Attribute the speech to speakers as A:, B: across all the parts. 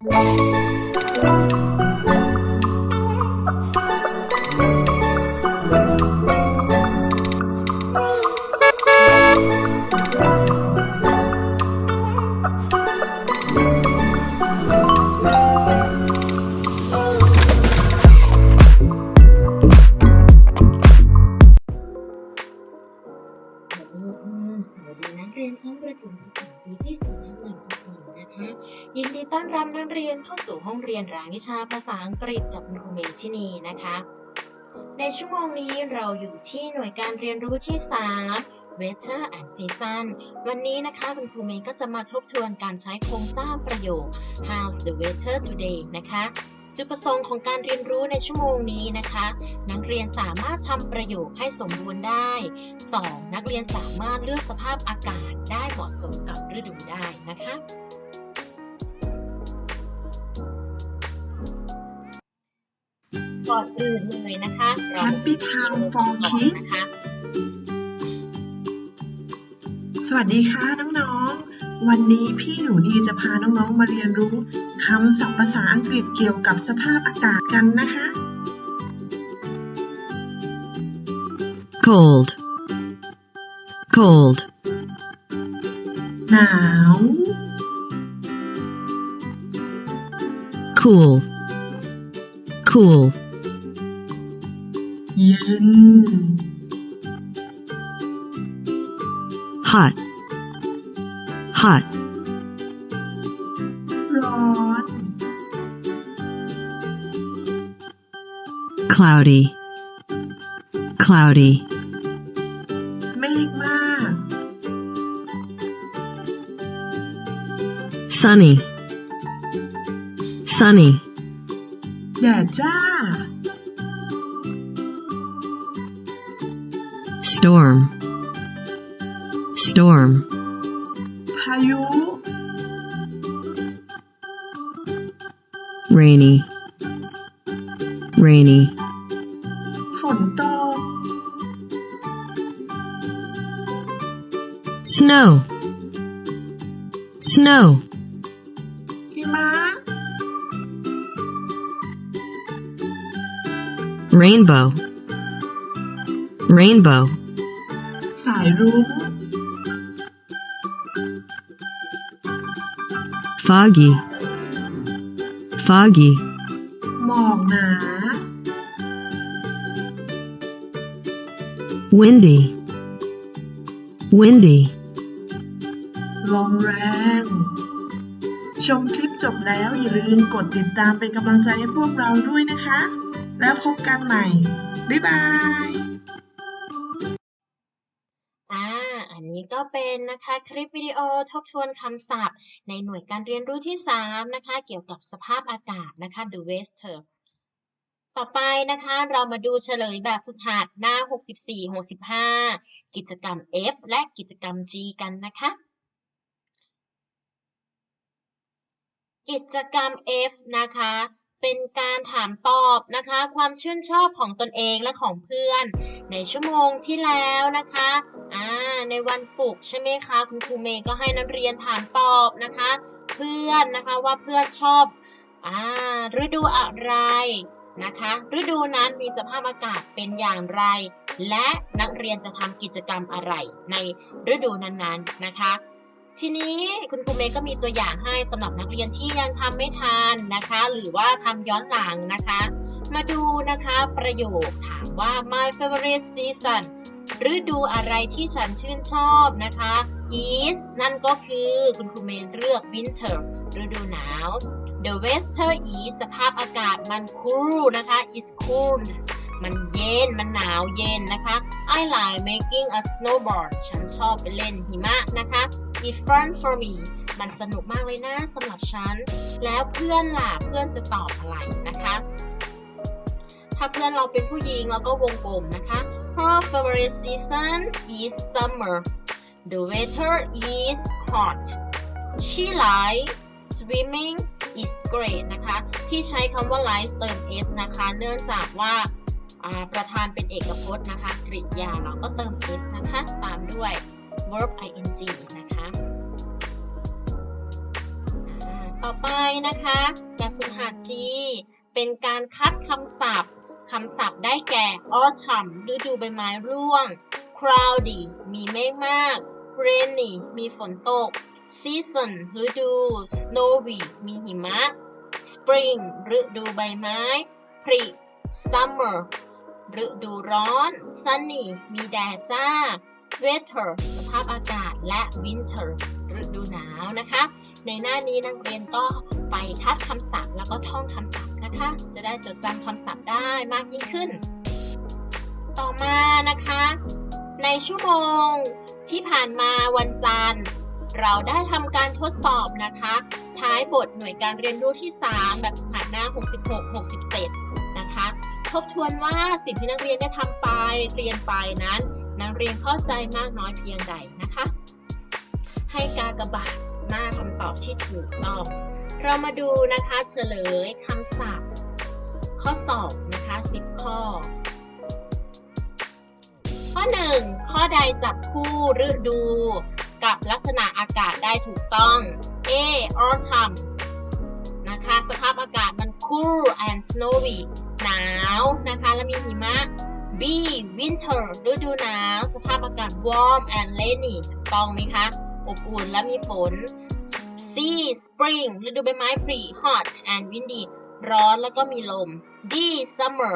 A: ส ยินดีต้อนรับนักเรียนเข้าสู่ห้องเรียนรายวิชาภาษาอังกฤษกับคุณครูเมชินีนะคะ ในชั่วโมงนี้เราอยู่ที่หน่วยการเรียนรู้ที่ 3 Weather and Season วันนี้นะคะคุณครูเมย์ก็จะมาทบทวนการใช้โครงสร้างประโยค How's the weather today นะคะจุดประสงค์ของการเรียนรู้ในชั่วโมงนี้นะคะ นักเรียนสามารถทำประโยคให้สมบูรณ์ได้ 2. นักเรียนสามารถเลือกสภาพอากาศได้เหมาะสมกับฤดูได้นะคะ ก่อนอื่นเลยนะคะเรา
B: Happy Time for
A: ก่อน
B: Kids
A: นะคะ
B: สวัสดีค่ะน้องๆ วันนี้พี่หนูดีจะพาน้องๆ มาเรียนรู้คำศัพท์ภาษาอังกฤษเกี่ยวกับสภาพอากาศกันนะคะ
C: cold cold
B: หนาว
C: cool cool
B: เย็น
C: hot hot
B: ร้อน
C: cloudy cloudy
B: เมฆมาก
C: sunny sunny
B: แดดจ้า
C: storm storm
B: พายุ
C: rainy rainy
B: ฝนตก
C: snow snow
B: หิมะ
C: rainbow rainbow
B: สาย รุ้ง
C: foggy foggy
B: หมอกหนา
C: windy windy
B: ลมแรง ชมคลิปจบแล้วอย่าลืมกดติดตามเป็นกำลังใจให้พวกเราด้วยนะคะ แล้วพบกันใหม่ บ๊ายบาย
A: ก็เป็นนะคะคลิปวิดีโอทบทวนคำศัพท์ ในหน่วยการเรียนรู้ที่ 3 นะคะ เกี่ยวกับสภาพอากาศนะคะ the weather ต่อไปนะคะเรามาดูเฉลยแบบฝึกหัดหน้า 64-65 กิจกรรม F และกิจกรรม G กันนะคะ กิจกรรม F นะคะ เป็นการถามตอบนะคะ ความชื่นชอบของตนเองและของเพื่อน ในชั่วโมงที่แล้วนะคะอ่าในวันศุกร์ใช่ไหมคะคุณครูเมย์ก็ให้นักเรียนถามตอบนะคะ เพื่อนนะคะว่าเพื่อนชอบอ่าฤดูอะไรนะคะ ฤดูนั้นมีสภาพอากาศเป็นอย่างไร และนักเรียนจะทำกิจกรรมอะไรในฤดูนั้นๆนะคะ ทีนี้คุณครูเมย์ก็มีตัวอย่างให้สำหรับนักเรียนที่ยังทำไม่ทันนะคะ หรือว่าทำย้อนหลังนะคะ มาดูนะคะประโยคถามว่า my favorite season ฤดูอะไรที่ฉันชื่นชอบนะคะ is นั่นก็คือคุณครูเมย์เลือก winter ฤดูหนาว the weather is สภาพอากาศมัน cool นะคะ is cool มันเย็น มันหนาวเย็นนะคะ I like making a snowboard ฉันชอบไปเล่นหิมะนะคะ It's fun for me มันสนุกมากเลยนะสำหรับฉัน แล้วเพื่อนล่ะเพื่อนจะตอบอะไรนะคะ ถ้าเพื่อนเราเป็นผู้หญิงเราก็วงกลมนะคะ Her favorite season is summer The weather is hot She likes swimming is great นะคะ ที่ใช้คำว่า likes เติม s นะคะ เนื่องจากว่าอ่าประธานเป็นเอกพจน์นะคะ กริยาเราก็เติม s นะคะ ตามด้วย verb ing นะคะ ต่อไปนะคะแบบฝึกหัด G เป็นการคัดคำศัพท์คำศัพท์ได้แก่ autumn ฤดูใบไม้ร่วง cloudy มีเมฆมาก rainy มีฝนตก season ฤดู snowy มีหิมะ spring ฤดูใบไม้ pre summer ฤดูร้อน sunny มีแดดจ้า weather สภาพอากาศและ winter ฤดูหนาวนะคะ ในหน้านี้นักเรียนก็ไปคัดคำศัพท์แล้วก็ท่องคำศัพท์นะคะ จะได้จดจำคำศัพท์ได้มากยิ่งขึ้น ต่อมานะคะ ในชั่วโมงที่ผ่านมาวันจันทร์ เราได้ทำการทดสอบนะคะ ท้ายบทหน่วยการเรียนรู้ที่ 3 แบบฝึกหัดหน้า 66-67 นะคะ ทบทวนว่าสิ่งที่นักเรียนได้ทำไปเรียนไปนั้น นักเรียนเข้าใจมากน้อยเพียงใดนะคะ ให้การกระบาดหน้าคำตอบที่ถูกต้อง เรามาดูนะคะเฉลยคำศัพท์ ข้อสอบนะคะ 10 ข้อ ข้อ 1 ข้อใดจับคู่ฤดูกับลักษณะอากาศได้ถูกต้อง A autumn นะคะ สภาพอากาศมัน cool and snowy หนาวนะคะ และมีหิมะ B winter ฤดูหนาว สภาพอากาศ warm and rainy ถูกต้องไหมคะ อบอุ่นและมีฝน C spring ฤดูใบไม้ผลิ hot and windy ร้อนแล้วก็มีลม D summer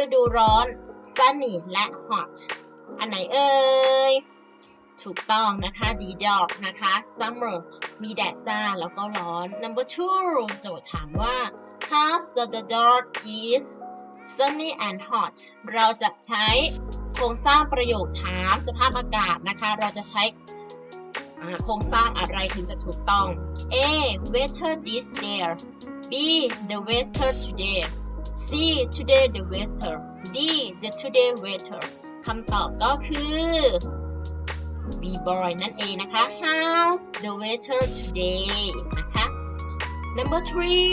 A: ฤดูร้อน sunny และ hot อันไหนเอ่ย ถูกต้องนะคะ D dog นะคะ summer มีแดดจ้าแล้วก็ร้อน number two โจทย์ถามว่า how the the dog is sunny and hot เราจะใช้โครงสร้างประโยคถามสภาพอากาศนะคะ เราจะใช้อ่าโครงสร้างอะไรถึงจะถูกต้อง A weather this there B the weather today C today the weather D the today weather คำตอบก็คือ B boy นั่นเองนะคะ How's the weather today นะคะ Number three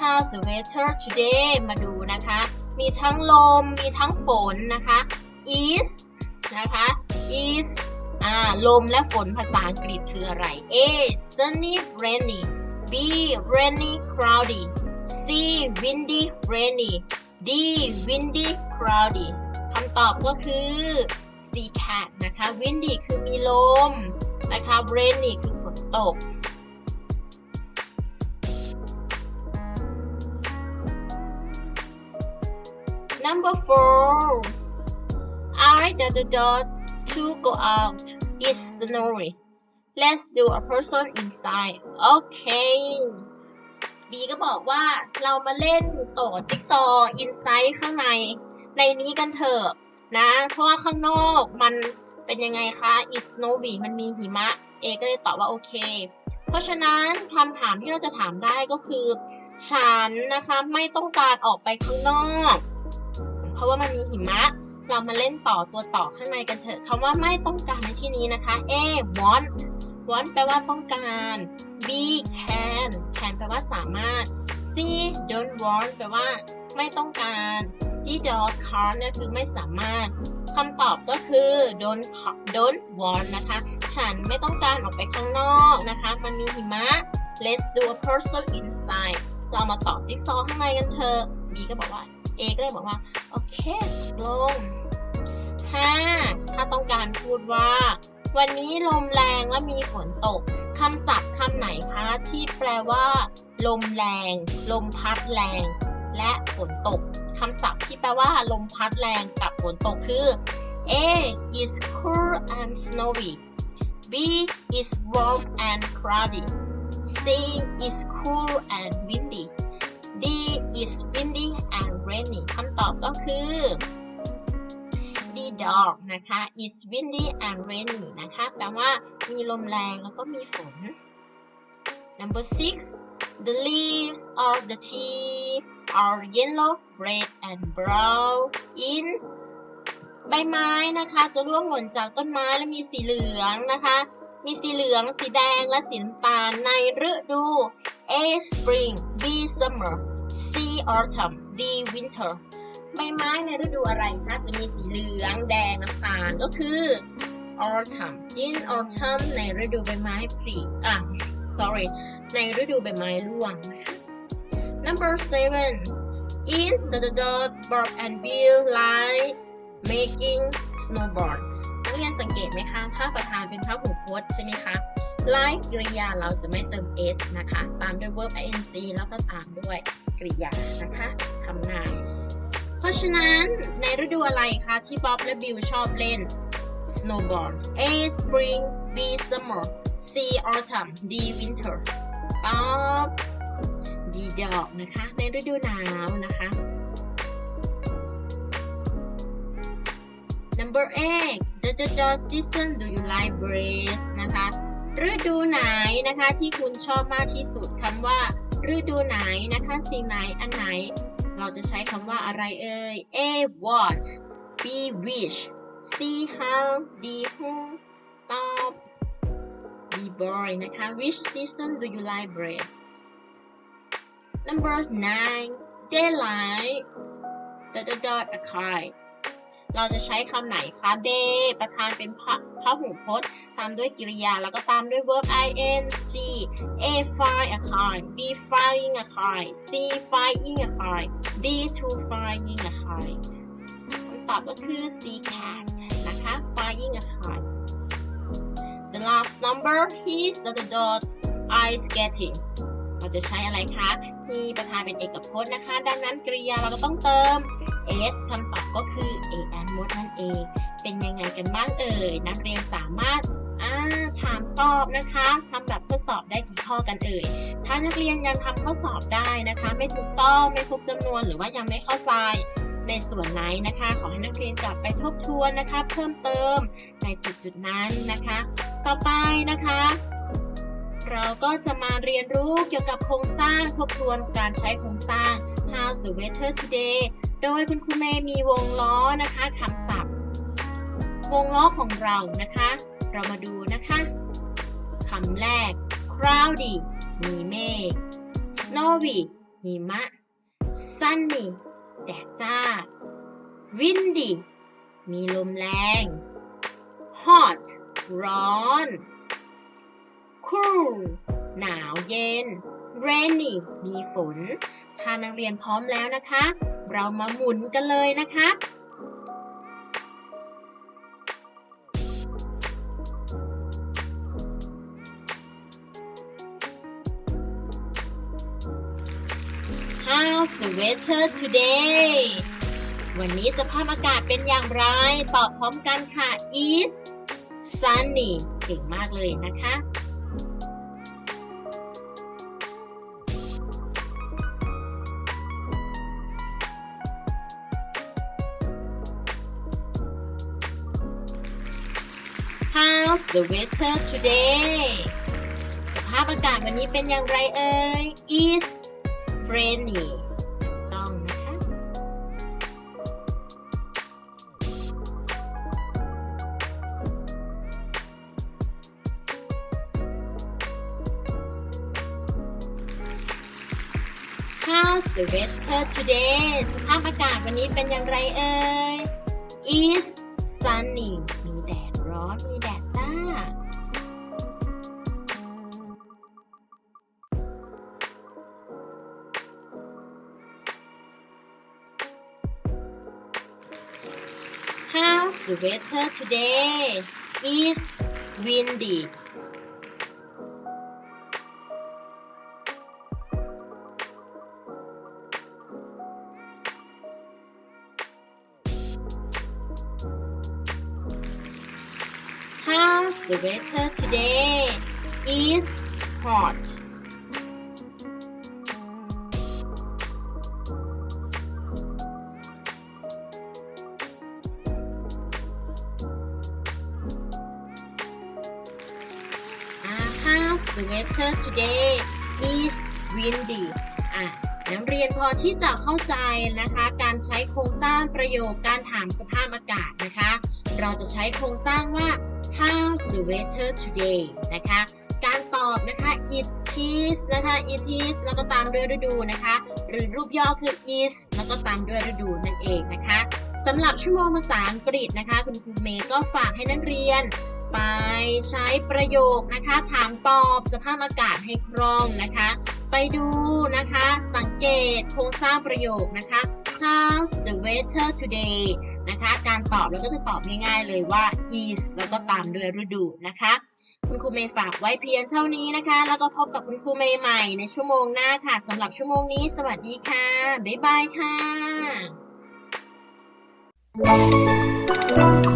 A: How's the weather today มาดูนะคะ มีทั้งลม มีทั้งฝนนะคะ is นะคะ is อ่าลมและฝนภาษาอังกฤษคืออะไร A sunny rainy B rainy cloudy C windy rainy D windy cloudy คำตอบก็คือ C cat นะคะ windy คือมีลมนะคะ rainy คือฝนตก Number four I the the dot to go out is snowy Let's do a person inside Okay B ก็บอกว่าเรามาเล่นต่อจิ๊กซอว์ inside ข้างใน ในนี้กันเถอะนะ เพราะว่าข้างนอกมันเป็นยังไงคะ is snowy มันมีหิมะ A ก็เลยตอบว่าโอเค เพราะฉะนั้นคำถามที่เราจะถามได้ก็คือ ฉันนะคะไม่ต้องการออกไปข้างนอก เพราะว่ามันมีหิมะ เรามาเล่นต่อตัวต่อข้างในกันเถอะคำว่าไม่ต้องการในที่นี้นะคะ A want want แปลว่าต้องการ B can can แปลว่าสามารถ C don't want แปลว่าไม่ต้องการ D don't can't เนี่ยคือไม่สามารถคำตอบก็คือ don't don't want นะคะ ฉันไม่ต้องการออกไปข้างนอกนะคะ มันมีหิมะ Let's do a person inside เรามาต่อจิ๊กซอว์ข้างในกันเถอะ B ก็บอกว่า A ก็เลยบอกว่า โอเคตกลง 5. ถ้าต้องการพูดว่า วันนี้ลมแรงและมีฝนตกคำศัพท์คำไหนคะที่แปลว่า ลมแรง ลมพัดแรง และฝนตกคำศัพท์ที่แปลว่าลมพัดแรงกับฝนตกคือ A is cool and snowy B is warm and cloudy C is cool and windy D is windy อบก็คือ D dog นะคะ is windy and rainy นะคะ แปลว่ามีลมแรงแล้วก็มีฝน Number six the leaves of the tree are yellow red and brown in ใบไม้นะคะจะร่วงหล่นจากต้นไม้และมีสีเหลืองนะคะ มีสีเหลือง สีแดง และสีน้ำตาลในฤดู A spring B summer C autumn D winter ใบไม้ในฤดูอะไรคะจะมีสีเหลืองแดงน้ำตาลก็คือ autumn in autumn ในฤดูใบไม้ผลิอะ sorry ในฤดูใบไม้ร่วงนะคะ number seven in the the dot Bob and Bill like making snowboard นักเรียนสังเกตไหมคะถ้าประธานเป็นพหูพจน์ใช่ไหมคะ like กริยาเราจะไม่เติม s นะคะ ตามด้วย verb ing แล้วก็ตามด้วยกริยานะคะคำนาม เพราะฉะนั้นในฤดูอะไรคะที่บ๊อบและบิลชอบเล่น snowboard A spring B summer C autumn D winter ตอบ D ดอกนะคะ ในฤดูหนาวนะคะ number eight the the the season do you like best นะคะฤดูไหนนะคะที่คุณชอบมากที่สุดคำว่าฤดูไหนนะคะ สิ่งไหนอันไหน เราจะใช้คำว่าอะไรเอ่ย A what B which C how D who ตอบ B boy นะคะ which season do you like best number nine daylight dot dot dot occur เราจะใช้คำไหนคะ day ประธานเป็นพพหูพจน์ ตามด้วยกริยา แล้วก็ตามด้วย verb ing A fly a kite B flying a kite C flying a kite D to flying a kite คำตอบก็คือ C cat นะคะ flying a kite the last number is the dot ice skating เราจะใช้อะไรคะ he ประธานเป็นเอกพจน์นะคะ ดังนั้นกริยาเราก็ต้องเติม s คำตอบก็คือ a and mod นั่นเอง เป็นยังไงกันบ้างเอ่ย นักเรียนสามารถถามตอบนะคะ ดสอบได้กี่ข้อกันเอ่ย ถ้านักเรียนยังทำข้อสอบได้นะคะ ไม่ถูกต้องไม่ครบจำนวนหรือว่ายังไม่เข้าใจในส่วนไหนนะคะ ขอให้นักเรียนกลับไปทบทวนนะคะ เพิ่มเติมในจุดจุดนั้นนะคะ ต่อไปนะคะ เราก็จะมาเรียนรู้เกี่ยวกับโครงสร้างทบทวนการใช้โครงสร้าง How's the weather today โดยคุณครูเมย์มีวงล้อนะคะคำศัพท์ วงล้อของเรานะคะ เรามาดูนะคะคำแรก cloudy มีเมฆ snowy หิมะ sunny แดดจ้า windy มีลมแรง hot ร้อน cool หนาวเย็น rainy มีฝน ถ้านักเรียนพร้อมแล้วนะคะ เรามาหมุนกันเลยนะคะ How's the weather today วันนี้สภาพอากาศเป็นอย่างไร ตอบพร้อมกันค่ะ is sunny เก่งมากเลยนะคะ How's the weather today สภาพอากาศวันนี้เป็นอย่างไรเอ่ย is rainy ต้องนะคะ How's the weather today สภาพอากาศวันนี้เป็นอย่างไรเอ่ย is sunny มีแดดร้อนมีแดด the weather today? Is windy. How's the weather today? Is hot. The weather today? Is windy. อะนักเรียนพอที่จะเข้าใจนะคะ การใช้โครงสร้างประโยคการถามสภาพอากาศนะคะ เราจะใช้โครงสร้างว่า how's the weather today นะคะ การตอบนะคะ it is นะคะ it is แล้วก็ตามด้วยฤดูนะคะ หรือรูปย่อคือ is แล้วก็ตามด้วยฤดูนั่นเองนะคะสำหรับชั่วโมงภาษาอังกฤษนะคะ คุณครูเมย์ก็ฝากให้นักเรียน ไปใช้ประโยคนะคะ ถามตอบสภาพอากาศให้คล่องนะคะ ไปดูนะคะ สังเกตโครงสร้างประโยคนะคะ How's the weather today นะคะ การตอบเราก็จะตอบง่ายๆเลยว่า is แล้วก็ตามด้วยฤดูนะคะ คุณครูเมย์ฝากไว้เพียงเท่านี้นะคะ แล้วก็พบกับคุณครูเมย์ใหม่ในชั่วโมงหน้าค่ะสำหรับชั่วโมงนี้ สวัสดีค่ะ บ๊ายบายค่ะ